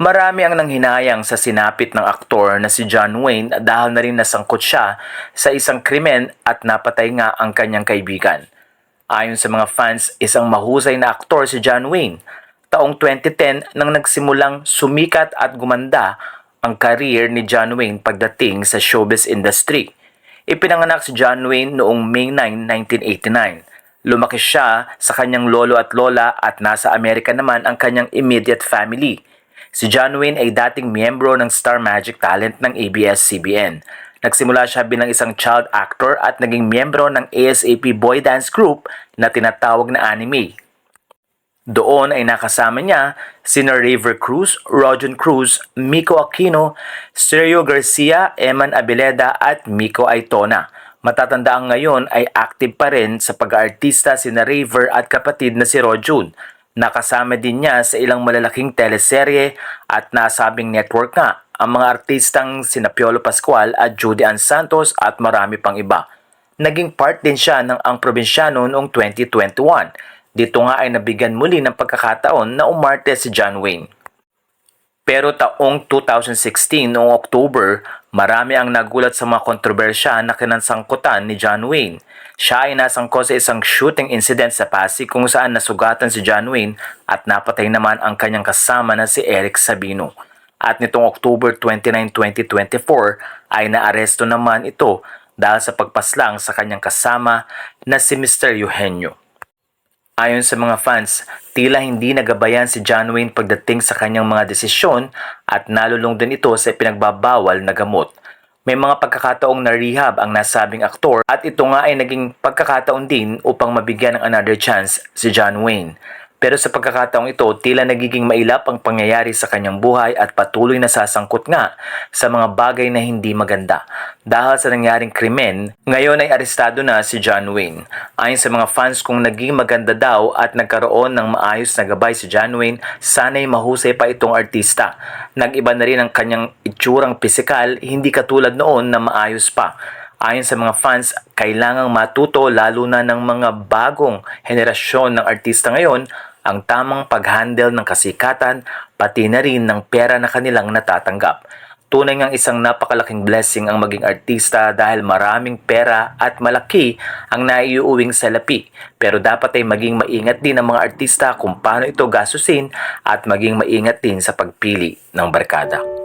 Marami ang nanghinayang sa sinapit ng aktor na si John Wayne dahil na rin nasangkot siya sa isang krimen at napatay nga ang kanyang kaibigan. Ayon sa mga fans, isang mahusay na aktor si John Wayne. Taong 2010 nang nagsimulang sumikat at gumanda ang career ni John Wayne pagdating sa showbiz industry. Ipinanganak si John Wayne noong May 9, 1989. Lumaki siya sa kanyang lolo at lola at nasa Amerika naman ang kanyang immediate family. Si Wayne ay dating miyembro ng Star Magic Talent ng ABS-CBN. Nagsimula siya bilang isang child actor at naging miyembro ng ASAP boy dance group na tinatawag na anime. Doon ay nakasama niya sina River Cruz, Rojan Cruz, Miko Aquino, Sergio Garcia, Eman Abileda at Miko Aitona. Matatandaan ngayon ay active pa rin sa pag-aartista sina River at kapatid na si Rojun. Nakasama din niya sa ilang malalaking teleserye at nasabing network nga ang mga artistang sina Piolo Pascual at Judy Ann Santos at marami pang iba. Naging part din siya ng Ang Probinsyano noong 2021. Dito nga ay nabigyan muli ng pagkakataon na umarte si John Wayne. Pero taong 2016 noong October, marami ang nagulat sa mga kontrobersya na kinansangkutan ni John Wayne. Siya ay nasangkot sa isang shooting incident sa Pasig kung saan nasugatan si John Wayne at napatay naman ang kanyang kasama na si Eric Sabino. At nitong October 29, 2024 ay naaresto naman ito dahil sa pagpaslang sa kanyang kasama na si Mr. Eugenio. Ayon sa mga fans, tila hindi nagabayan si John Wayne pagdating sa kanyang mga desisyon at nalulung din ito sa pinagbabawal na gamot. May mga pagkakataong na-rehab ang nasabing aktor at ito nga ay naging pagkakataon din upang mabigyan ng another chance si John Wayne. Pero sa pagkakataong ito, tila nagiging mailap ang pangyayari sa kanyang buhay at patuloy na sasangkot nga sa mga bagay na hindi maganda. Dahil sa nangyaring krimen, ngayon ay arestado na si John Wayne. Ayon sa mga fans kung naging maganda daw at nagkaroon ng maayos na gabay si John Wayne, sana'y mahusay pa itong artista. Nag-iba na rin ang kanyang itsurang pisikal, hindi katulad noon na maayos pa. Ayon sa mga fans, kailangang matuto lalo na ng mga bagong henerasyon ng artista ngayon ang tamang pag-handle ng kasikatan pati na rin ng pera na kanilang natatanggap. Tunay ngang isang napakalaking blessing ang maging artista dahil maraming pera at malaki ang naiuuwing salapi. Pero dapat ay maging maingat din ang mga artista kung paano ito gasusin at maging maingat din sa pagpili ng barkada.